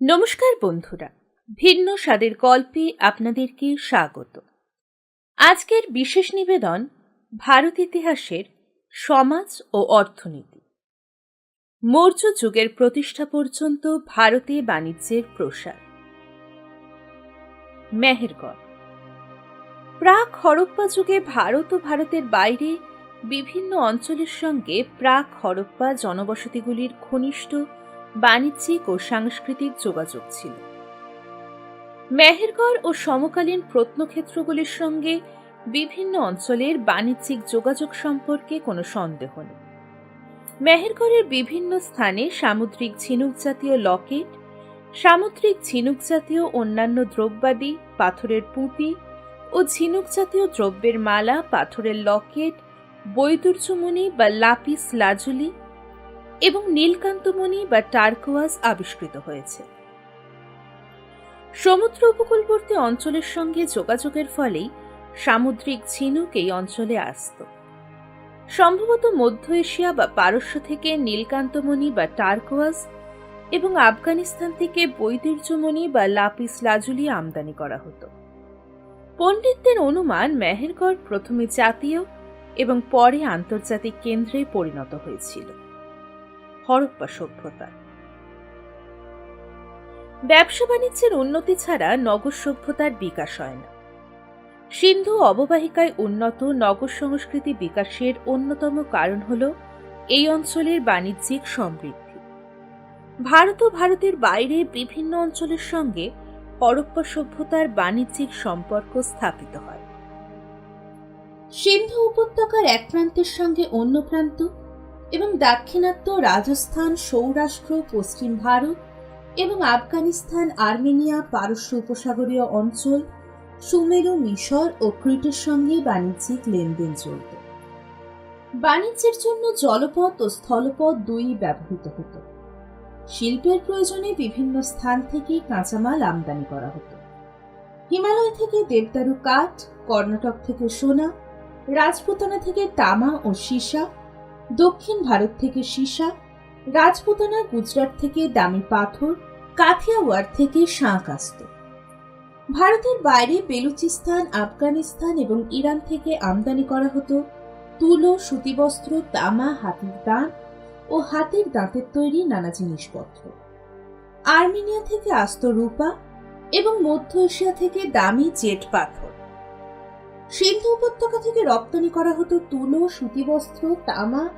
নমস্কার বন্ধুরা, ভিন্ন স্বাদের গল্পে আপনাদেরকে স্বাগত। আজকের বিশেষ নিবেদন ভারত ইতিহাসের সমাজ ও অর্থনীতি। মৌর্য যুগের প্রতিষ্ঠা পর্যন্ত ভারতে বাণিজ্যের প্রসার। মেহেরগড়। প্রাক হরপ্পা যুগে ভারত ও ভারতের বাইরে বিভিন্ন অঞ্চলের সঙ্গে প্রাক হরপ্পা জনবসতিগুলির ঘনিষ্ঠ বাণিজ্যিক ও সাংস্কৃতিক যোগাযোগ ছিল। মেহেরগড় ও সমকালীন প্রত্নক্ষেত্রগুলির সঙ্গে বিভিন্ন অঞ্চলের বাণিজ্যিক যোগাযোগ সম্পর্কে কোনো সন্দেহ নেই। মেহেরগড়ের বিভিন্ন স্থানে সামুদ্রিক ঝিনুক জাতীয় লকেট, সামুদ্রিক ঝিনুক জাতীয় অন্যান্য দ্রব্যাদি, পাথরের পুঁতি ও ঝিনুক জাতীয় দ্রব্যের মালা, পাথরের লকেট বৈদুর্যমণি বা লাপিস লাজুলি এবং নীলকান্তমণি বা টার্কোয়াজ আবিষ্কৃত হয়েছে। সমুদ্র উপকূলবর্তী অঞ্চলের সঙ্গে যোগাযোগের ফলেই সামুদ্রিক ঝিনুক এই অঞ্চলে আসত। সম্ভবত মধ্য এশিয়া বা পারস্য থেকে নীলকান্তমণি বা টার্কোয়াজ এবং আফগানিস্তান থেকে বৈদির্যমণি বা লাপিস লাজুলি আমদানি করা হতো। পণ্ডিতদের অনুমান মেহেরগড় প্রথমে জাতীয় এবং পরে আন্তর্জাতিক কেন্দ্রে পরিণত হয়েছিল। হরপ্পা সভ্যতা। ব্যবসা বাণিজ্যের উন্নতি ছাড়া নগর সভ্যতার বিকাশ হয় না। সিন্ধু অববাহিকায় উন্নত নগর সংস্কৃতি বিকাশের অন্যতম কারণ হল এই অঞ্চলের বাণিজ্যিক সমৃদ্ধি। ভারত ও ভারতের বাইরে বিভিন্ন অঞ্চলের সঙ্গে হরপ্পা সভ্যতার বাণিজ্যিক সম্পর্ক স্থাপিত হয়। সিন্ধু উপত্যকার এক প্রান্তের সঙ্গে অন্য প্রান্ত এবং দাক্ষিণাত্য রাজস্থান, সৌরাষ্ট্র, পশ্চিম ভারত এবং আফগানিস্তান, আর্মেনিয়া, পারস্য উপসাগরীয় অঞ্চল, সুমেরু, মিশর ও ক্রিটের সঙ্গে বাণিজ্যিক লেনদেন চলত। বাণিজ্যের জন্য জলপথ ও স্থলপথ দুই ব্যবহৃত হতো। শিল্পের প্রয়োজনে বিভিন্ন স্থান থেকে কাঁচামাল আমদানি করা হতো। হিমালয় থেকে দেবদারু কাঠ, কর্ণাটক থেকে সোনা, রাজপুতানা থেকে তামা ও সীসা দক্ষিণ ভারত থেকে সীসা, রাজপুতানা গুজরাট থেকে দামি পাথর, কাথিয়াওয়াড় থেকে শাঁখ ভারতের বাইরে বেলুচিস্তান, আফগানিস্তান এবং ইরান থেকে আমদানি করা হতো তুলো, সুতিবস্ত্র, তামা, হাতির দাঁত ও হাতের দাঁতের তৈরি নানা জিনিসপত্র। আর্মেনিয়া থেকে আসত রূপা এবং মধ্য এশিয়া থেকে দামি জেট পাথর। সিন্ধু উপত্যকা থেকে রপ্তানি করা হতো তুলো সুতিবস্ত্র তামা,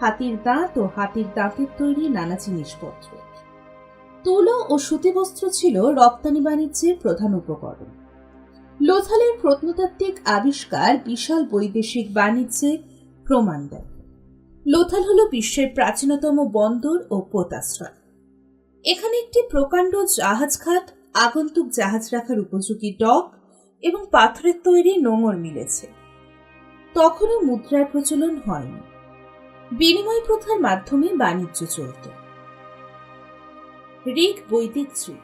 হাতির দাঁত ও হাতির দাঁতের তৈরি নানা জিনিসপত্র তুলো ও সুতিবস্ত্র ছিল রপ্তানি বাণিজ্যের প্রধান উপকরণ। লোথালের প্রত্নতাত্ত্বিক আবিষ্কার বিশাল বৈদেশিক বাণিজ্যে প্রমাণ দেয়। লোথাল হল বিশ্বের প্রাচীনতম বন্দর ও পোতাশ্রয়। এখানে একটি প্রকাণ্ড জাহাজঘাট, আগন্তুক জাহাজ রাখার উপযোগী ডক এবং পাথরের তৈরি নোঙর মিলেছে। তখনও মুদ্রার প্রচলন হয়নি। বিনিময় প্রথার মাধ্যমে বাণিজ্য চলত। ঋক বৈদিক যুগ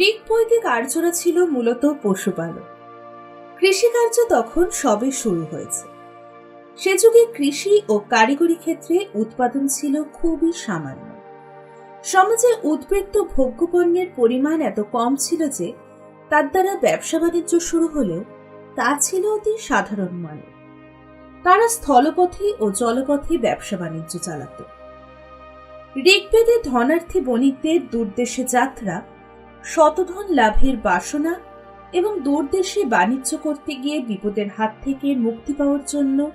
ঋক বৈদিক আর্যরা ছিল মূলত পশুপালক কৃষিকার্য তখন সবে শুরু হয়েছে। সে যুগে কৃষি ও কারিগরি ক্ষেত্রে উৎপাদন ছিল খুবই সামান্য। সমাজে উদ্বৃত্ত ভোগ্যপণ্যের পরিমাণ এত কম ছিল যে তার দ্বারা ব্যবসা বাণিজ্য শুরু হলেও তা ছিল অতি সাধারণ মানে তারা স্থলপথে ও জলপথে ব্যবসা বাণিজ্য চালাত। ঋগ্বেদে ধনার্থী বণিকদের দূরদেশে যাত্রা, শতধন লাভের বাসনা এবং দূরদেশে বাণিজ্য করতে গিয়ে বিপদের হাত থেকে মুক্তি পাওয়ার জন্য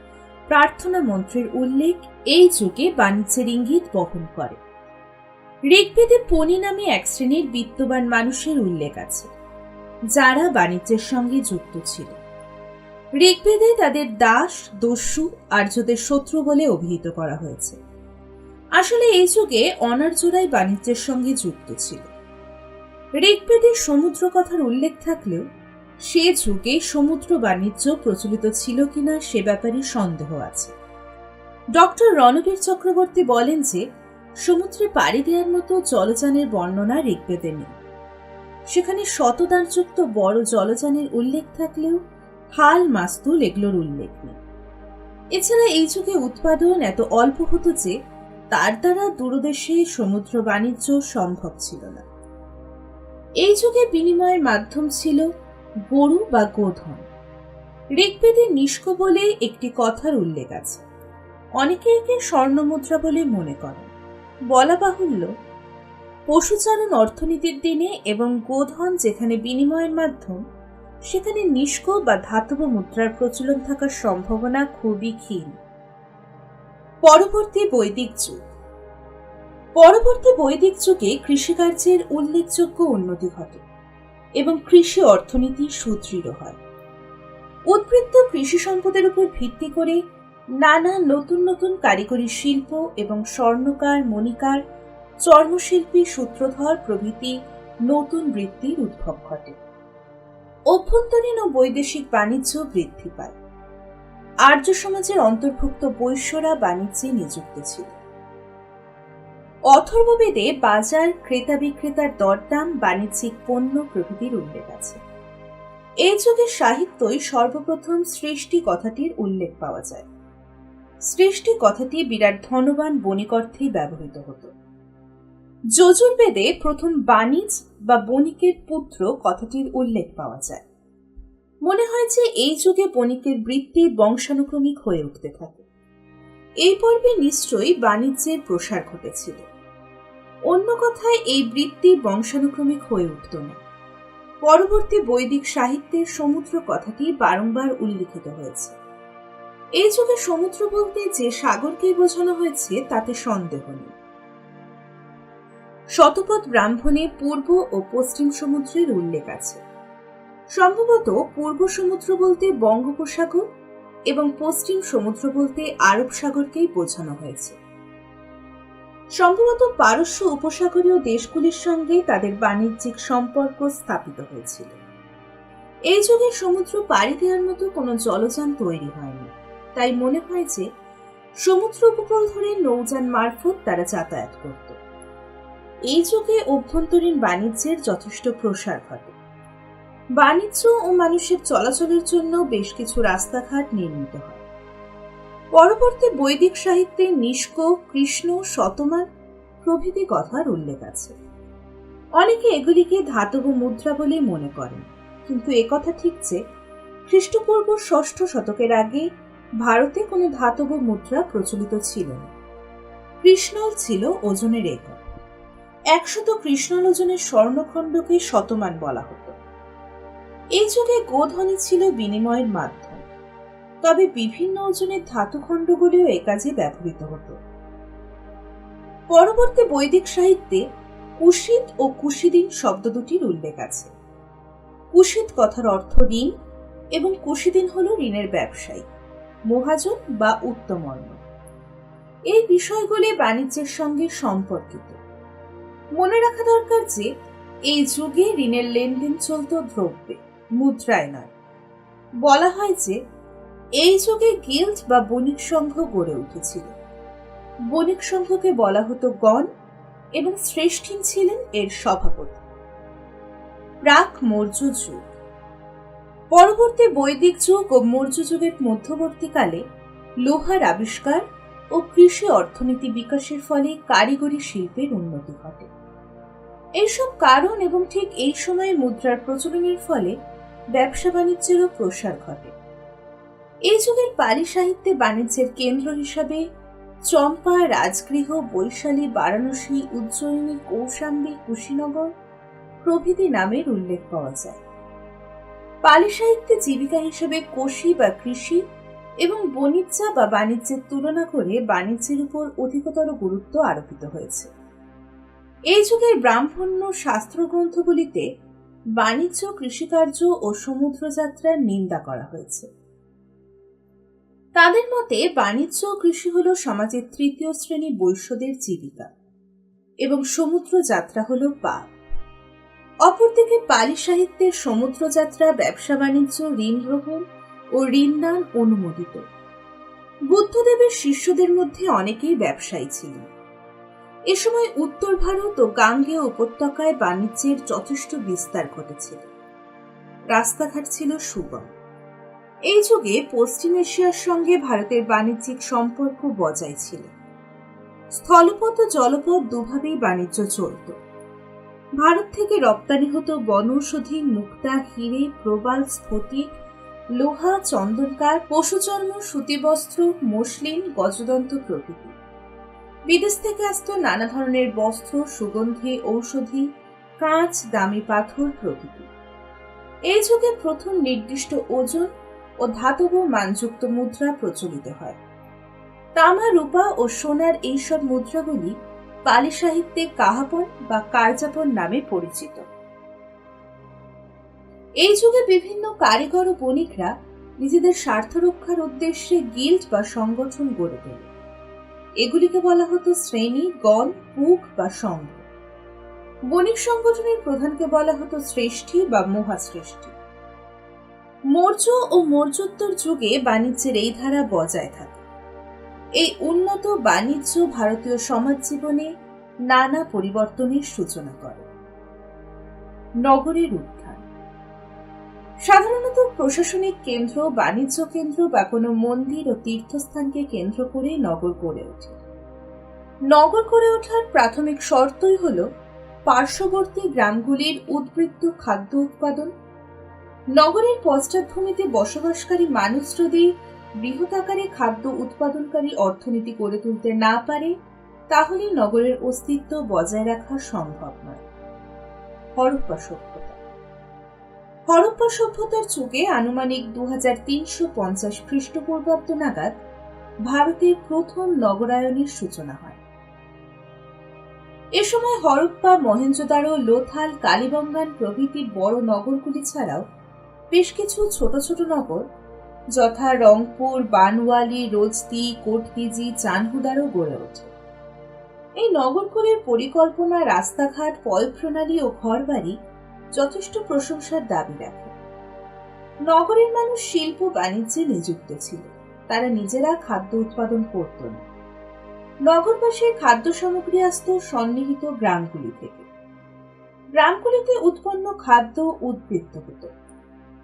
প্রার্থনা মন্ত্রের উল্লেখ এই যুগে বাণিজ্যের ইঙ্গিত বহন করে। ঋগ্বেদে পণি নামে এক শ্রেণির বিত্তবান মানুষের উল্লেখ আছে। যারা বাণিজ্যের সঙ্গে যুক্ত ছিল। ঋগ্বেদে তাদের দাস, দস্যু, আর্যদের শত্রু বলে অভিহিত করা হয়েছে। আসলে এই যুগে অনার্যরাই বাণিজ্যের সঙ্গে যুক্ত ছিল। ঋগ্বেদে সমুদ্র কথার উল্লেখ থাকলেও সে যুগে সমুদ্র বাণিজ্য প্রচলিত ছিল কিনা সে ব্যাপারে সন্দেহ আছে। ডক্টর রণবীর চক্রবর্তী বলেন যে, সমুদ্রে পাড়ি দেওয়ার মতো জলযানের বর্ণনা ঋগ্বেদে নেই। সেখানে শতদানযুক্ত বড় জলযানের উল্লেখ থাকলেও হাল মাস্তুল এগুলোর উল্লেখ নেই। এছাড়া এই যুগে উৎপাদন এত অল্প হতো যে তার দ্বারা দূরদেশে সমুদ্র বাণিজ্য সম্ভব ছিল না। এই যুগে বিনিময়ের মাধ্যম ছিল গরু বা গোধন। ঋগ্বেদে নিষ্ক বলে একটি কথার উল্লেখ আছে। অনেকে একে স্বর্ণমুদ্রা বলে মনে করেন। বলা বাহুল্য পশুচারণ অর্থনীতির দিনে এবং গোধন যেখানে বিনিময়ের মাধ্যম, সেখানে নিষ্ক বা ধাতব মুদ্রার প্রচলন থাকার সম্ভাবনা খুবই ক্ষীণ। পরবর্তী বৈদিক যুগ। পরবর্তী বৈদিক যুগে কৃষিকার্যের উল্লেখযোগ্য উন্নতি ঘটে এবং কৃষি অর্থনীতি সুদৃঢ় হয়। উদ্বৃত্ত কৃষি সম্পদের উপর ভিত্তি করে নানা নতুন নতুন কারিগরি শিল্প এবং স্বর্ণকার, মণিকার চর্মশিল্পী সূত্রধর প্রভৃতি নতুন বৃত্তির উদ্ভব ঘটে। অভ্যন্তরীণ ও বৈদেশিক বাণিজ্য বৃদ্ধি পায়। আর্য সমাজের অন্তর্ভুক্ত বৈশ্যরা বাণিজ্যে নিযুক্ত ছিল। অথর্ববেদে বাজার ক্রেতা বিক্রেতার দরদাম বাণিজ্যিক পণ্য প্রভৃতির উল্লেখ আছে। এই যুগের সাহিত্যই সর্বপ্রথম সৃষ্টি কথাটির উল্লেখ পাওয়া যায়। সৃষ্টি কথাটি বিরাট ধনবান বণিক অর্থেই ব্যবহৃত হতো। যজুর্বেদে প্রথম বাণিজ বা বণিকের পুত্র কথাটির উল্লেখ পাওয়া যায়। মনে হয় যে এই যুগে বণিকের বৃত্তি বংশানুক্রমিক হয়ে উঠতে থাকে। এই পর্বে নিশ্চয়ই বাণিজ্যের প্রসার ঘটেছিল। অন্য কথায়, এই বৃত্তি বংশানুক্রমিক হয়ে উঠত না। পরবর্তী বৈদিক সাহিত্যের সমুদ্র কথাটি বারংবার উল্লিখিত হয়েছে। এই যুগে সমুদ্র বলতে যে সাগরকে বোঝানো হয়েছে, তাতে সন্দেহ নেই। শতপথ ব্রাহ্মণে পূর্ব ও পশ্চিম সমুদ্রের উল্লেখ আছে। সম্ভবত পূর্ব সমুদ্র বলতে বঙ্গোপসাগর এবং পশ্চিম সমুদ্র বলতে আরব সাগরকেই বোঝানো হয়েছে। সম্ভবত পারস্য উপসাগরীয় দেশগুলির সঙ্গে তাদের বাণিজ্যিক সম্পর্ক স্থাপিত হয়েছিল। এই যুগে সমুদ্র পাড়ি দেওয়ার মতো কোনো জলযান তৈরি হয়নি। তাই মনে হয় যে সমুদ্র উপকূল ধরে নৌযান মারফত তারা যাতায়াত করত। এই যুগে অভ্যন্তরীণ বাণিজ্যের যথেষ্ট প্রসার ঘটে। বাণিজ্য ও মানুষের চলাচলের জন্য বেশ কিছু রাস্তাঘাট নির্মিত হয়। পরবর্তী বৈদিক সাহিত্যে নিষ্ক, কৃষ্ণ, শতমান প্রভৃতি কথার উল্লেখ আছে। অনেকে এগুলিকে ধাতব মুদ্রা বলে মনে করেন, কিন্তু একথা ঠিক যে খ্রিস্টপূর্ব ষষ্ঠ শতকের আগে ভারতে কোনো ধাতব মুদ্রা প্রচলিত ছিল না। কৃষ্ণল ছিল ওজনের একক। একশত কৃষ্ণল ওজনের স্বর্ণখণ্ডকে শতমান বলা হতো। এই যুগে গোধনী ছিল বিনিময়ের মাধ্যম। তবে বিভিন্ন ওজনের ধাতুখণ্ডগুলিও এ কাজে ব্যবহৃত হতো। পরবর্তী বৈদিক সাহিত্যে কুশিত ও কুশিদিন শব্দ দুটির উল্লেখ আছে। কুশিত কথার অর্থ ঋণ এবং কুশিদিন হল ঋণের ব্যবসায়ী, মহাজন বা উত্তমর্ণ। এই বিষয়গুলি বাণিজ্যের সঙ্গে সম্পর্কিত। মনে রাখা দরকার যে, এই যুগে ঋণের লেনদেন চলত দ্রব্যে, মুদ্রায় নয়। বলা হয় যে, এই যুগে গিল্ড বা বণিক সংঘ গড়ে উঠেছিল। বণিক সংঘকে বলা হতো গণ এবং শ্রেষ্ঠীন ছিলেন এর সভাপতি। প্রাক মৌর্য যুগ। পরবর্তী বৈদিক যুগ ও মৌর্য যুগের মধ্যবর্তীকালে লোহার আবিষ্কার ও কৃষি অর্থনীতি বিকাশের ফলে কারিগরি শিল্পের উন্নতি ঘটে। এইসব কারণ এবং ঠিক এই সময়ে মুদ্রার প্রচলনের ফলে ব্যবসা বাণিজ্যেরও প্রসার ঘটে। এই যুগের পালি সাহিত্যে বাণিজ্যের কেন্দ্র হিসাবে চম্পা, রাজগৃহ, বৈশালী, বারাণসী, উজ্জয়িনী, কৌশাম্বী, কুশীনগর প্রভৃতি নামের উল্লেখ পাওয়া যায়। পালি সাহিত্যে জীবিকা হিসেবে কোশি বা কৃষি এবং বণিজ্যা বা বাণিজ্যের তুলনা করে বাণিজ্যের উপর অধিকতর গুরুত্ব আরোপিত হয়েছে। এই যুগের ব্রাহ্মণ্য শাস্ত্র গ্রন্থগুলিতে বাণিজ্য, কৃষিকার্য ও সমুদ্রযাত্রার নিন্দা করা হয়েছে। তাদের মতে বাণিজ্য কৃষি হল সমাজের তৃতীয় শ্রেণি বৈশ্যদের জীবিকা এবং সমুদ্র যাত্রা হল পাপ। অপরদিকে পালি সাহিত্যের সমুদ্রযাত্রা ব্যবসা বাণিজ্য, ঋণ গ্রহণ ও ঋণদান অনুমোদিত। বুদ্ধদেবের শিষ্যদের মধ্যে অনেকেই ব্যবসায়ী ছিলেন। এ সময় উত্তর ভারত ও গাঙ্গেয় উপত্যকায় বাণিজ্যের যথেষ্ট বিস্তার ঘটেছিল। রাস্তাঘাট ছিল সুগম। এই যুগে পশ্চিম এশিয়ার সঙ্গে ভারতের বাণিজ্যিক সম্পর্ক বজায় ছিল। স্থলপথ ও জলপথ দুভাবেই বাণিজ্য চলত। ভারত থেকে রপ্তানি হতো বনৌষধি, মুক্তা, হিরে, প্রবাল, স্ফটিক, লোহা, চন্দনকার, পশুচর্ম, সুতিবস্ত্র, মসলিন, গজদন্ত প্রভৃতি। বিদেশ থেকে আসতো নানা ধরনের বস্ত্র, সুগন্ধি, ঔষধি, কাঁচ, দামি পাথর প্রভৃতি। এই যুগে প্রথম নির্দিষ্ট ওজন ও ধাতব মানযুক্ত মুদ্রা প্রচলিত হয়। তামা, রূপা ও সোনার এইসব মুদ্রাগুলি পালি সাহিত্যে কাহাপন বা কার্যাপন নামে পরিচিত। এই যুগে বিভিন্ন কারিগর ও বণিকরা নিজেদের স্বার্থ রক্ষার উদ্দেশ্যে গিল্ড বা সংগঠন গড়ে তোলে। এগুলিকে বলা হতো শ্রেণি গণ পুক বা সংঘ বণিক সংগঠনের প্রধানকে বলা হতো শ্রেষ্ঠী বা মহাশ্রেষ্ঠী। মৌর্য ও মৌর্যোত্তর যুগে বাণিজ্যের এই ধারা বজায় থাকে। এই উন্নত বাণিজ্য ভারতীয় সমাজ জীবনে নানা পরিবর্তনের সূচনা করে। নগরের উত্থান সাধারণত প্রশাসনিক কেন্দ্র, বাণিজ্য কেন্দ্র বা কোনো মন্দির ও তীর্থস্থানকে কেন্দ্র করে নগর গড়ে ওঠে। নগর গড়ে ওঠার প্রাথমিক শর্তই হল পার্শ্ববর্তী গ্রামগুলির উদ্বৃত্ত খাদ্য উৎপাদন। নগরের পশ্চাৎভূমিতে বসবাসকারী মানুষ যদি বৃহৎ আকারে খাদ্য উৎপাদনকারী অর্থনীতি গড়ে তুলতে না পারে, তাহলে নগরের অস্তিত্ব বজায় রাখা সম্ভব নয়। হরপ্পা সভ্যতা হরপ্পা সভ্যতার যুগে আনুমানিক দু তিনশো পঞ্চাশ খ্রিস্টপূর্বাব্দ নাগাদ ভারতের প্রথম নগরায়নের সূচনা হয়। এ সময় হরপ্পা মহেঞ্জোদারো লোথাল, কালীবঙ্গান প্রভৃতি বড় নগরগুলি ছাড়াও বেশ কিছু ছোট ছোট নগর যথা রংপুর, বানওয়ালি রোজতি কোটপিজি চানহুদারও গড়ে ওঠে। এই নগরগুলির পরিকল্পনা, রাস্তাঘাট পয় প্রণালী ও ঘরবাড়ি যথেষ্ট প্রশংসার দাবি রাখে। নগরের মানুষ শিল্প বাণিজ্যে নিযুক্ত ছিল। তারা নিজেরা খাদ্য উৎপাদন করত না। নগরবাসীর খাদ্য সামগ্রী আসত সন্নিহিত গ্রামগুলি থেকে। গ্রামগুলিতে উৎপন্ন খাদ্য উদ্বৃত্ত হতো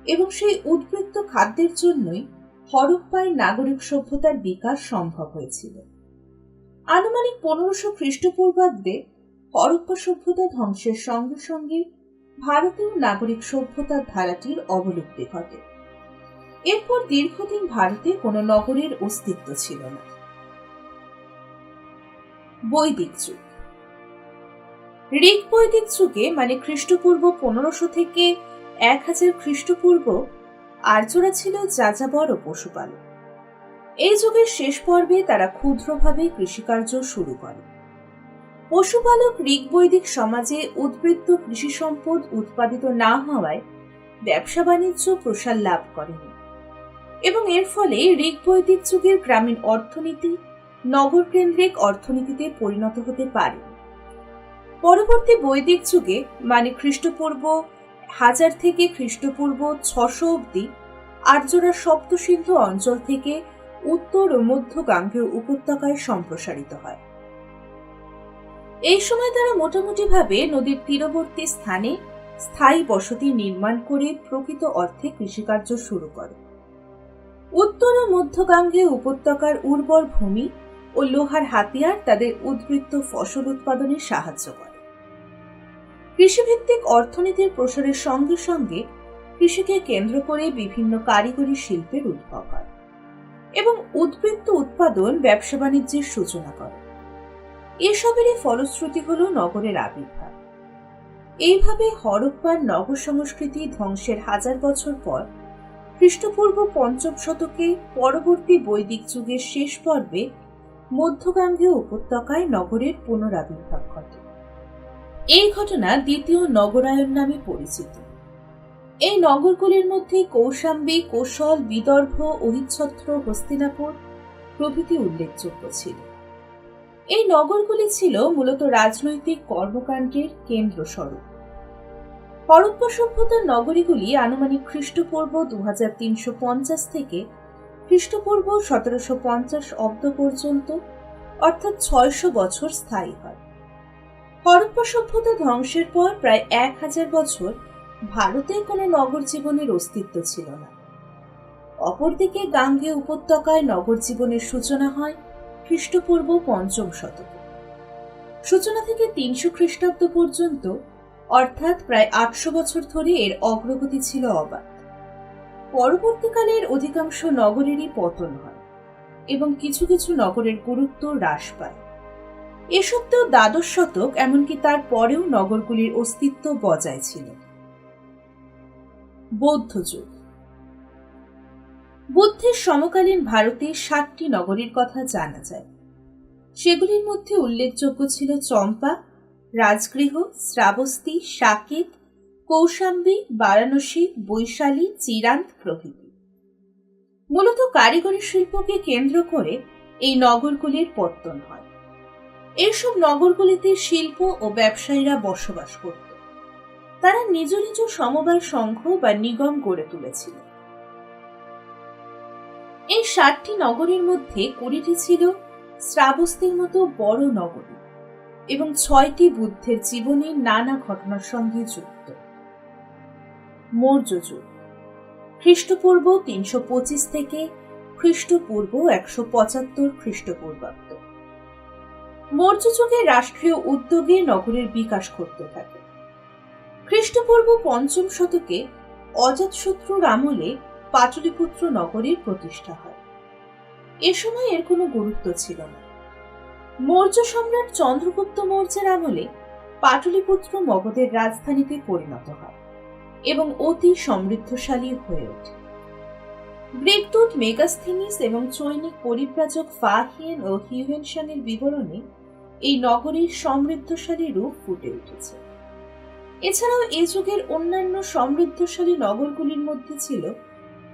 এবং সেই উদ্বৃত্ত খাদ্যের জন্যই হরপ্পায় নাগরিক সভ্যতার বিকাশ সম্ভব হয়েছিল। আনুমানিক পনেরোশো খ্রিস্টপূর্বাব্দে হরপ্পা সভ্যতা ধ্বংসের সঙ্গে সঙ্গে ভারতীয় নাগরিক সভ্যতার ধারাটির অবলুপ্তি ঘটে। এরপর দীর্ঘদিন ভারতে কোনো নগরের অস্তিত্ব ছিল না। বৈদিক যুগ। ঋগ বৈদিক যুগে মানে খ্রিস্টপূর্ব পনেরোশো থেকে এক হাজার খ্রিস্টপূর্ব, আর্যরা ছিল যাযাবর ও পশুপালক। এই যুগের শেষ পর্বে তারা ক্ষুদ্রভাবে কৃষিকার্য শুরু করে। পশুপালক ঋগ বৈদিক সমাজে উদ্বৃত্ত কৃষি সম্পদ উৎপাদিত না হওয়ায় ব্যবসা বাণিজ্য প্রসার লাভ করেনি। এবং এর ফলে ঋগ বৈদিক যুগের গ্রামীণ অর্থনীতি নগর কেন্দ্রিক অর্থনীতিতে পরিণত হতে পারে। পরবর্তী বৈদিক যুগে মানে খ্রিস্টপূর্ব, হাজার থেকে খ্রিস্টপূর্ব ছশো অব্দি আর্যরা সপ্তসিন্ধু অঞ্চল থেকে উত্তর ও মধ্য গাঙ্গেয় উপত্যকায় সম্প্রসারিত হয়। এই সময় তারা মোটামুটিভাবে নদীর তীরবর্তী স্থানে স্থায়ী বসতি নির্মাণ করে প্রকৃত অর্থে কৃষিকার্য শুরু করে। উত্তর ও মধ্যগাঙ্গেয় উপত্যকার উর্বর ভূমি ও লোহার হাতিয়ার তাদের উদ্বৃত্ত ফসল উৎপাদনে সাহায্য করে। কৃষিভিত্তিক অর্থনীতির প্রসারের সঙ্গে সঙ্গে কৃষিকে কেন্দ্র করে বিভিন্ন কারিগরি শিল্পের উদ্ভব হয় এবং উদ্বৃত্ত উৎপাদন ব্যবসা বাণিজ্যের সূচনা করে। এসবেরই ফলশ্রুতি হল নগরের আবির্ভাব। এইভাবে হরপ্পার নগর সংস্কৃতি ধ্বংসের হাজার বছর পর, খ্রিস্টপূর্ব পঞ্চম শতকে পরবর্তী বৈদিক যুগের শেষ পর্বে মধ্যগাঙ্গেয় উপত্যকায় নগরের পুনরাবির্ভাব ঘটে। এই ঘটনা দ্বিতীয় নগরায়ন নামে পরিচিত। এই নগরগুলির মধ্যে কৌশাম্বী, কৌশল, বিদর্ভ অহিচ্ছত্র হস্তিনাপুর প্রভৃতি উল্লেখযোগ্য ছিল। এই নগরগুলি ছিল মূলত রাজনৈতিক কর্মকাণ্ডের কেন্দ্রস্বরূপ। হরপ্পা সভ্যতার নগরীগুলি আনুমানিক খ্রিস্টপূর্ব দু হাজার তিনশো পঞ্চাশ থেকে খ্রিস্টপূর্ব সতেরোশো পঞ্চাশ অব্দ পর্যন্ত, অর্থাৎ ছয়শো বছর স্থায়ী হয়। হরপ্পা সভ্যতা ধ্বংসের পর প্রায় এক হাজার বছর ভারতে কোনো নগর জীবনের অস্তিত্ব ছিল না। অপরদিকে গাঙ্গে উপত্যকায় নগর জীবনের সূচনা হয় খ্রিস্টপূর্ব পঞ্চম শতকে। সূচনা থেকে তিনশো খ্রিস্টাব্দ পর্যন্ত, অর্থাৎ প্রায় আটশো বছর ধরে এর অগ্রগতি ছিল অবাধ। পরবর্তীকালের অধিকাংশ নগরেরই পতন হয় এবং কিছু কিছু নগরের গুরুত্ব হ্রাস পায়। এ সত্ত্বেও দ্বাদশ শতক এমনকি তার পরেও নগরগুলির অস্তিত্ব বজায় ছিল। বৌদ্ধ যুগ। বুদ্ধের সমকালীন ভারতে সাতটি নগরীর কথা জানা যায়। সেগুলির মধ্যে উল্লেখযোগ্য ছিল চম্পা, রাজগৃহ, শ্রাবস্তি, সাকেত, কৌশাম্বী, বারাণসী, বৈশালী, চিরান্ত প্রভৃতি। মূলত কারিগরি শিল্পকে কেন্দ্র করে এই নগরগুলির পত্তন হয়। এইসব নগরগুলিতে শিল্প ও ব্যবসায়ীরা বসবাস করত। তারা নিজ নিজ সমবায় সংঘ বা নিগম গড়ে তুলেছিল। এই ষাটটি নগরীর মধ্যে কুড়িটি ছিল শ্রাবস্তির মতো বড় নগরী এবং ছয়টি বুদ্ধের জীবনের নানা ঘটনার সঙ্গে যুক্ত। মৌর্য যুগ খ্রিস্টপূর্ব তিনশো পঁচিশ থেকে খ্রিস্টপূর্ব একশো পঁচাত্তর খ্রিস্টপূর্বাব্দ। মৌর্য যুগে রাষ্ট্রীয় উদ্যোগে নগরের বিকাশ করতে থাকে। খ্রিস্টপূর্ব পঞ্চম শতকে অজাতশত্রুর আমলে পাটলিপুত্র নগরীর প্রতিষ্ঠা হয়। এ সময় এর কোনো গুরুত্ব ছিল না। মৌর্য সম্রাট চন্দ্রগুপ্ত মৌর্যের আমলে পাটলিপুত্র মগধের রাজধানীতে পরিণত হয় এবং অতি সমৃদ্ধশালী হয়ে ওঠে। গ্রেকদূত মেগাস্থিনিস এবং চৈনিক পরিব্রাজক ফাহিয়েন ও হিউহেনশানের বিবরণে এই নগরীর সমৃদ্ধশালী রূপ ফুটে উঠেছে। এছাড়াও এ যুগের অন্যান্য সমৃদ্ধশালী নগরগুলির মধ্যে ছিল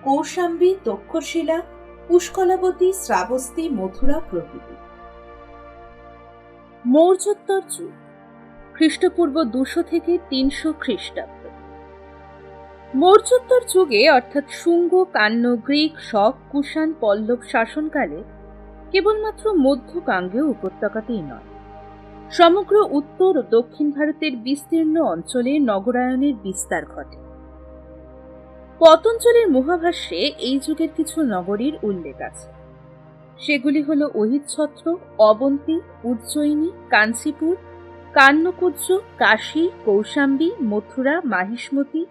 কৌশাম্বী তক্ষশিলা পুষ্কলাবতী, শ্রাবস্তি, মথুরা প্রভৃতি। মৌর্যোত্তর যুগ। খ্রিস্টপূর্ব দুশো থেকে তিনশো খ্রিস্টাব্দ। মৌর্যোত্তর যুগে, অর্থাৎ শুঙ্গ কান্ন গ্রিক, শক, কুষাণ, পল্লব শাসনকালে, কেবলমাত্র মধ্য মধ্যকাঙ্গেয় উপত্যকাতেই নয়। সমগ্র উত্তর ও দক্ষিণ ভারতের বিস্তীর্ণ অঞ্চলে নগরায়নের বিস্তার ঘটে। পতঞ্জলির মহাভাষ্যে এই যুগের কিছু নগরীর উল্লেখ আছে। সেগুলি হল অহিচ্ছত্র অবন্তী, উজ্জয়িনী, কাঞ্চিপুর, কান্নকুজ্জ, কাশী, কৌশাম্বী, মথুরা, মাহিষ্মতি,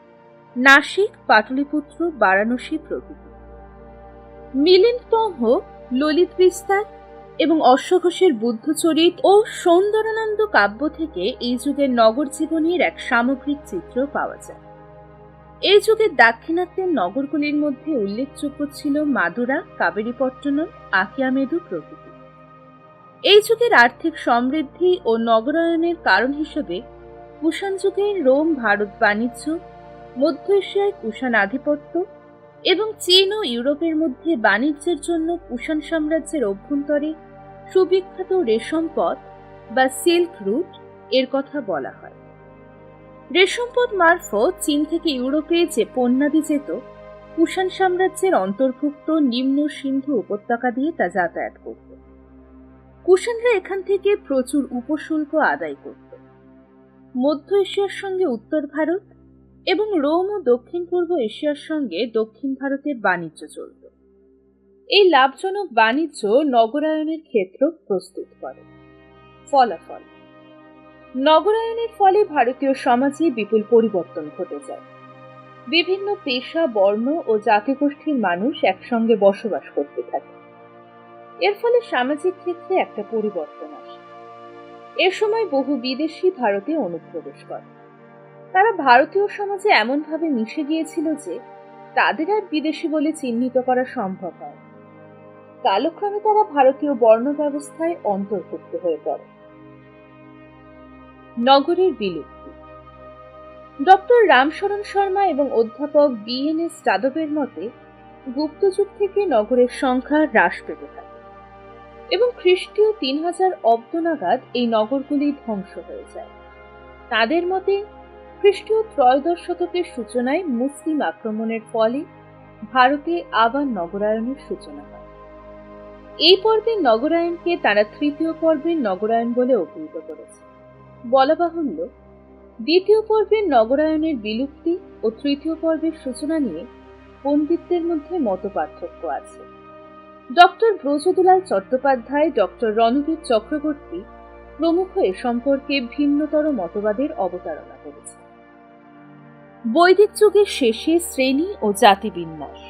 নাসিক, পাটলিপুত্র, বারাণসী প্রভৃতি। মিলিন্দপহ ললিত বিস্তার এবং অশ্বঘোষের বুদ্ধচরিত ও সৌন্দরানন্দ কাব্য থেকে এই যুগের নগর জীবনের এক সামগ্রিক চিত্র পাওয়া যায়। এই যুগের দাক্ষিণাত্যের নগরগুলির মধ্যে উল্লেখযোগ্য ছিল মাদুরা, কাবেরীপট্টনম, আকিয়ামেদু প্রভৃতি। এই যুগের আর্থিক সমৃদ্ধি ও নগরায়নের কারণ হিসেবে কুষাণ যুগে রোম, ভারত বাণিজ্য, মধ্য এশিয়ায় কুষাণ আধিপত্য এবং চীন ও ইউরোপের মধ্যে বাণিজ্যের জন্য কুষাণ সাম্রাজ্যের অভ্যন্তরে সুবিখ্যাত রেশম পথ বা সিল্ক রুট এর কথা বলা হয়। রেশম পথ মারফত চীন থেকে ইউরোপে যে পণ্যাদি যেত, কুষাণ সাম্রাজ্যের অন্তর্ভুক্ত নিম্ন সিন্ধু উপত্যকা দিয়ে তা যাতায়াত করত। কুষাণরা এখান থেকে প্রচুর উপশুল্ক আদায় করত। মধ্য এশিয়ার সঙ্গে উত্তর ভারত এবং রোম ও দক্ষিণ পূর্ব এশিয়ার সঙ্গে দক্ষিণ ভারতের বাণিজ্য চলত। এই লাভজনক বাণিজ্য নগরায়নের ক্ষেত্র প্রস্তুত করে। ফলাফল নগরায়নের ফলে ভারতীয় সমাজে বিপুল পরিবর্তন ঘটে যায়। বিভিন্ন পেশা, বর্ণ ও জাতিগোষ্ঠীর মানুষ একসঙ্গে বসবাস করতে থাকে। এর ফলে সামাজিক ক্ষেত্রে একটা পরিবর্তন আসে। এ সময় বহু বিদেশি ভারতে অনুপ্রবেশ করে। তারা ভারতীয় সমাজে এমনভাবে মিশে গিয়েছিল যে, তাদের আর বিদেশি বলে চিহ্নিত করা সম্ভব হয় কালক্রমে তারা ভারতীয় বর্ণ ব্যবস্থায় অন্তর্ভুক্ত হয়ে পড়ে। নগরের বিলুপ্তি। ডক্টর রামশরণ শর্মা এবং অধ্যাপক বি এন এস যাদবের মতে গুপ্তযুগ থেকে নগরের সংখ্যা হ্রাস পেতে থাকে এবং খ্রিস্টীয় তিন হাজার অব্দ নাগাদ এই নগরগুলি ধ্বংস হয়ে যায়। তাদের মতে, খ্রিস্টীয় ত্রয়োদশ শতকের সূচনায় মুসলিম আক্রমণের ফলে ভারতে আবার নগরায়নের সূচনা হয়। এই পর্বের নগরায়নকে তারা তৃতীয় পর্বের নগরায়ন বলে অভিহিত করেছে। বলা বাহুল্য, দ্বিতীয় পর্বের নগরায়নের বিলুপ্তি ও তৃতীয় পর্বের সূচনা নিয়ে পণ্ডিতদের মধ্যে মত পার্থক্য আছে। ডক্টর ব্রজদুলাল চট্টোপাধ্যায়, ডক্টর রণবীর চক্রবর্তী প্রমুখ এ সম্পর্কে ভিন্নতর মতবাদের অবতারণা করেছে বৈদিক যুগের শেষে শ্রেণি ও জাতিবিন্যাস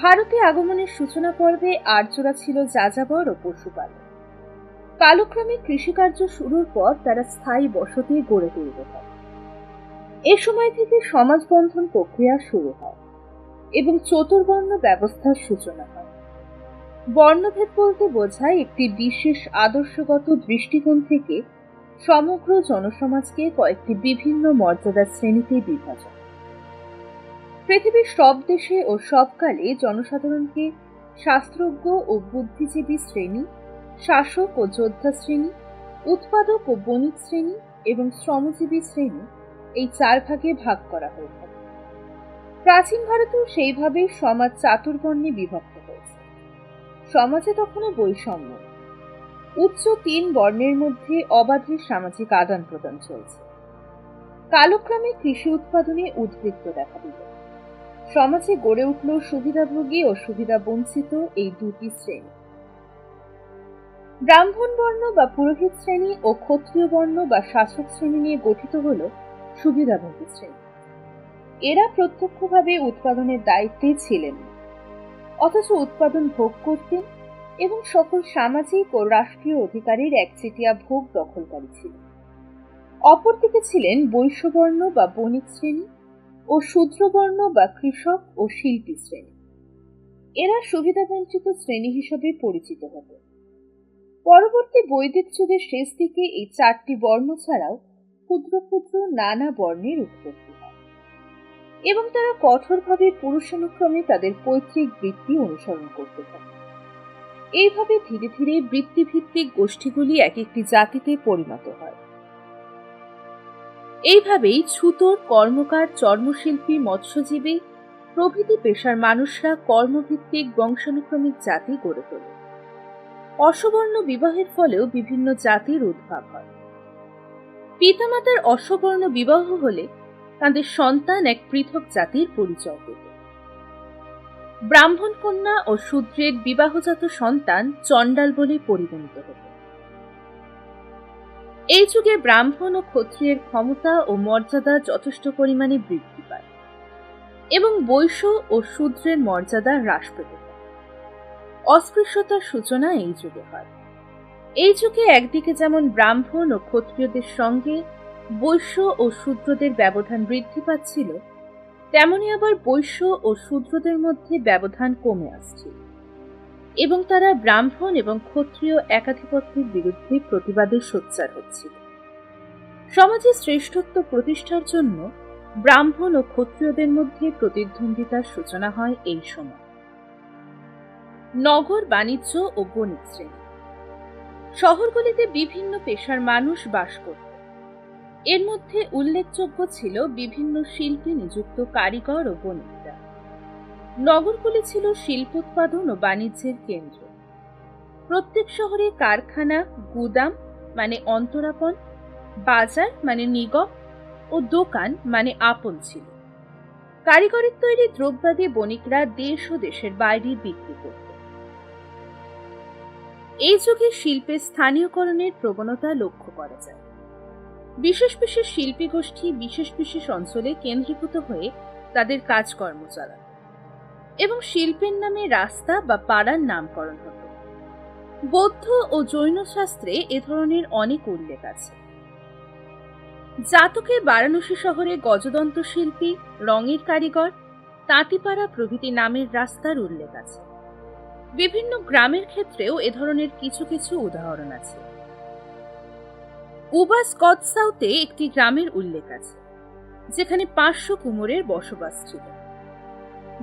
ভারতে আগমনের সূচনা পর্বে আর্যরা ছিল যাযাবর ও পশুপালক। কালক্রমে কৃষিকার্য শুরুর পর তারা স্থায়ী বসতি গড়ে তুলতে পারে এ সময় থেকে সমাজবন্ধন প্রক্রিয়া শুরু হয় এবং চতুর্বর্ণ ব্যবস্থার সূচনা হয়। বর্ণভেদ বলতে বোঝায় একটি বিশেষ আদর্শগত দৃষ্টিকোণ থেকে সমগ্র জনসমাজকে কয়েকটি বিভিন্ন মর্যাদার শ্রেণীতে বিভাজন পৃথিবীর সব দেশে ও সবকালে জনসাধারণকে শাস্ত্রজ্ঞ ও বুদ্ধিজীবী শ্রেণি শাসক ও যোদ্ধা শ্রেণি, উৎপাদক ও বণিক শ্রেণি এবং শ্রমজীবী শ্রেণি এই চার ভাগে ভাগ করা হয়ে থাকে। প্রাচীন ভারতেও সেইভাবে সমাজ চাতুর্বর্ণে বিভক্ত হয়েছে। সমাজে তখনও বৈষম্য। উচ্চ তিন বর্ণের মধ্যে অবাধে সামাজিক আদান প্রদান চলছে। কালক্রমে কৃষি উৎপাদনে উদ্বৃত্ত দেখা দিল। সমাজে গড়ে উঠল সুবিধাভোগী ও সুবিধা বঞ্চিত এই দুটি শ্রেণি। ব্রাহ্মণ বর্ণ বা পুরোহিত শ্রেণি ও ক্ষত্রিয় বর্ণ বা শাসক শ্রেণি নিয়ে গঠিত হল সুবিধাভোগী শ্রেণি। এরা প্রত্যক্ষভাবে উৎপাদনের দায়িত্বে ছিলেন, অথচ উৎপাদন ভোগ করতেন এবং সকল সামাজিক ও রাষ্ট্রীয় অধিকারীর একচেটিয়া ভোগ দখলকারী ছিল অপরদিকে ছিলেন বৈশ্যবর্ণ বা বণিক শ্রেণি ও শূদ্রবর্ণ বা কৃষক ও শিল্পী শ্রেণি। এরা সুবিধাবঞ্চিত শ্রেণি হিসেবে পরিচিত হতো। পরবর্তী বৈদিক যুগের শেষ দিকে এই চারটি বর্ণ ছাড়াও ক্ষুদ্র ক্ষুদ্র নানা বর্ণের উৎপত্তি হয়। এবং তারা কঠোরভাবে পুরুষানুক্রমে তাদের পৈতৃক বৃত্তি অনুসরণ করতে থাকে। এইভাবে ধীরে ধীরে বৃত্তিভিত্তিক গোষ্ঠীগুলি এক একটি জাতিতে পরিণত হয়। এইভাবেই ছুতোর কর্মকার, চর্মশিল্পী, মৎস্যজীবী, প্রভৃতি পেশার মানুষরা কর্মভিত্তিক বংশানুক্রমিক জাতি গড়ে তোলে। অসবর্ণ বিবাহের ফলেও বিভিন্ন জাতির উদ্ভব হয়। পিতামাতার অসবর্ণ বিবাহ হলে তাদের সন্তান এক পৃথক জাতির পরিচয় পেত ব্রাহ্মণ কন্যা ও শূদ্রের বিবাহজাত সন্তান চণ্ডাল বলে পরিগণিত হতো। এই যুগে ব্রাহ্মণ ও ক্ষত্রিয়ের ক্ষমতা ও মর্যাদা যথেষ্ট পরিমাণে বৃদ্ধি পায় এবং বৈশ্য ও শূদ্রের মর্যাদা হ্রাস পেতে অস্পৃশ্যতার সূচনা এই যুগে হয়। এই যুগে একদিকে যেমন ব্রাহ্মণ ও ক্ষত্রিয়দের সঙ্গে বৈশ্য ও শূদ্রদের ব্যবধান বৃদ্ধি পাচ্ছিল, তেমনি আবার বৈশ্য ও শূদ্রদের মধ্যে ব্যবধান কমে আসছিল এবং তারা ব্রাহ্মণ এবং ক্ষত্রিয় একাধিপত্যের বিরুদ্ধে প্রতিবাদে সোচ্চার হচ্ছিল। সমাজে শ্রেষ্ঠত্ব প্রতিষ্ঠার জন্য ব্রাহ্মণ ও ক্ষত্রিয়দের মধ্যে প্রতিদ্বন্দ্বিতার সূচনা হয় এই সময়। নগর বাণিজ্য ও বণিক শ্রেণি। শহরগুলিতে বিভিন্ন পেশার মানুষ বাস করত। এর মধ্যে উল্লেখযোগ্য ছিল বিভিন্ন শিল্পে নিযুক্ত কারিগর ও বণিকরা নগরগুলি ছিল শিল্পোৎপাদন ও বাণিজ্যের কেন্দ্র। প্রত্যেক শহরে কারখানা, গুদাম মানে অন্তরাপন, বাজার মানে নিগম ও দোকান মানে আপন ছিল। কারিগরের তৈরি দ্রব্যাদি বণিকরা দেশ ও দেশের বাইরে বিক্রি করত। এই যুগে শিল্পের স্থানীয়করণের প্রবণতা লক্ষ্য করা যায়। বিশেষ বিশেষ শিল্পী গোষ্ঠী বিশেষ বিশেষ অঞ্চলে কেন্দ্রীভূত হয়ে তাদের কাজকর্ম চালাত এবং শিল্পের নামে রাস্তা বা পাড়ার নামকরণ হতো। বৌদ্ধ ও জৈন শাস্ত্রে এ ধরনের অনেক উল্লেখ আছে। জাতকে বারাণসী শহরে গজদন্ত শিল্পী, রঙের কারিগর, তাঁতিপাড়া প্রভৃতি নামের রাস্তার উল্লেখ আছে। বিভিন্ন গ্রামের ক্ষেত্রেও এ ধরনের কিছু কিছু উদাহরণ আছে। উবাস কৎসাউতে একটি গ্রামের উল্লেখ আছে, যেখানে পাঁচশো কুমোরের বসবাস ছিল।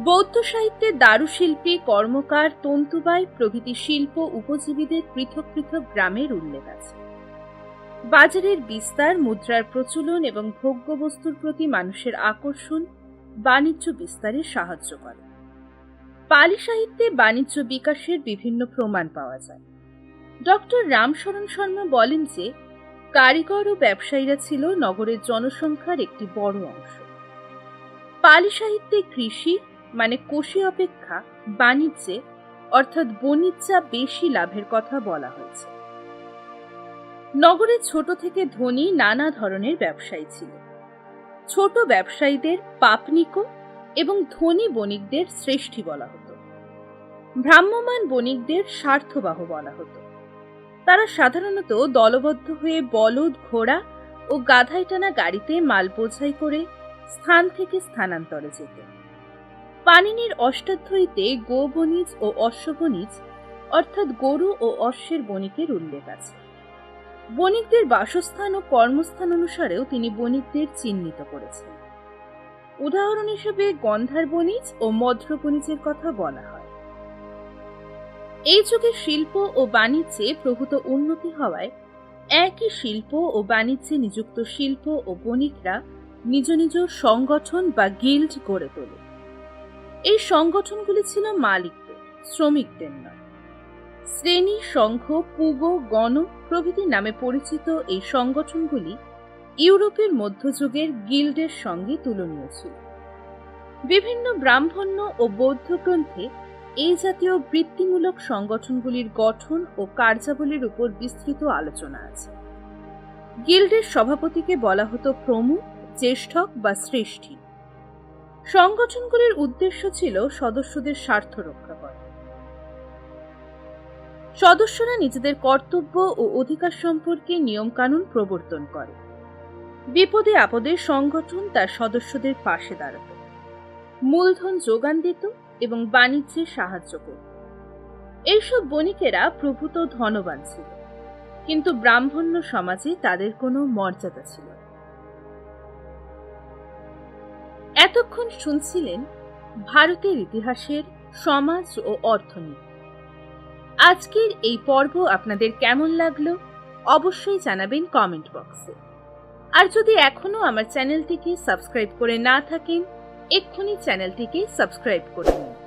বৌদ্ধ সাহিত্যে দারুশিল্পী কর্মকার, তন্তুবাই প্রভৃতি শিল্প উপজীবীদের পৃথক পৃথক গ্রামের উল্লেখ আছে। বাজারের বিস্তার, মুদ্রার প্রচলন এবং ভোগ্য বস্তুর প্রতি মানুষের আকর্ষণ বাণিজ্য বিস্তারে সাহায্য করে। পালি সাহিত্যে বাণিজ্য বিকাশের বিভিন্ন প্রমাণ পাওয়া যায়। ডক্টর রামশরণ শর্মা বলেন যে, কারিগর ও ব্যবসায়ীরা ছিল নগরের জনসংখ্যার একটি বড় অংশ। পালি সাহিত্যে কৃষি মানে কোষে অপেক্ষা, বাণিজ্যে, অর্থাৎ বণিজ্যা বেশি লাভের কথা বলা হয়েছে। নগরে ছোট থেকে ধনী নানা ধরনের ব্যবসায়ী ছিল। ছোট ব্যবসায়ীদের পাপনিকো এবং ধনী বণিকদের শ্রেষ্ঠী বলা হতো। ভ্রাম্যমান বণিকদের স্বার্থবাহ বলা হতো। তারা সাধারণত দলবদ্ধ হয়ে বলদ, ঘোড়া ও গাধায় টানা গাড়িতে মাল বোঝাই করে স্থান থেকে স্থানান্তরে যেত পানিনির অষ্টাধ্যায়ীতে গো বণিজ ও অশ্ববণিজ, অর্থাৎ গরু ও অশ্বের বণিকের উল্লেখ আছে। বণিকদের বাসস্থান ও কর্মস্থান অনুসারেও তিনি বণিকদের চিহ্নিত করেছেন। উদাহরণ হিসেবে গন্ধার বণিজ ও মধ্র বণিজের কথা বলা হয়। এই যুগে শিল্প ও বাণিজ্যে প্রভূত উন্নতি হওয়ায় একই শিল্প ও বাণিজ্যে নিযুক্ত শিল্প ও বণিকরা নিজ নিজ সংগঠন বা গিল্ড গড়ে তোলে। এই সংগঠনগুলি ছিল মালিকদের, শ্রমিকদের নয়। শ্রেণি, সংঘ, পুগ, গণ প্রভৃতি নামে পরিচিত এই সংগঠনগুলি ইউরোপের মধ্যযুগের গিল্ডের সঙ্গে তুলনীয় ছিল। বিভিন্ন ব্রাহ্মণ্য ও বৌদ্ধ গ্রন্থে এই জাতীয় বৃত্তিমূলক সংগঠনগুলির গঠন ও কার্যাবলীর উপর বিস্তৃত আলোচনা আছে। গিল্ডের সভাপতিকে বলা হতো প্রমুখ, জ্যেষ্ঠক বা শ্রেষ্ঠী। সংগঠনগুলির উদ্দেশ্য ছিল সদস্যদের স্বার্থ রক্ষা করা। সদস্যরা নিজেদের কর্তব্য ও অধিকার সম্পর্কে নিয়মকানুন প্রবর্তন করে। বিপদে আপদে সংগঠন তার সদস্যদের পাশে দাঁড়াত। মূলধন যোগান দিত এবং বাণিজ্যে সাহায্য করত। এইসব বণিকেরা প্রভূত ধনবান ছিল, কিন্তু ব্রাহ্মণ্য সমাজে তাদের কোনো মর্যাদা ছিল এতক্ষণ শুনছিলেন ভারতের ইতিহাসের সমাজ ও অর্থনীতি। আজকের এই পর্ব আপনাদের কেমন লাগল অবশ্যই জানাবেন কমেন্ট বক্সে। আর যদি এখনও আমার চ্যানেলটিকে সাবস্ক্রাইব করে না থাকেন এক্ষুনি চ্যানেলটিকে সাবস্ক্রাইব করে নিন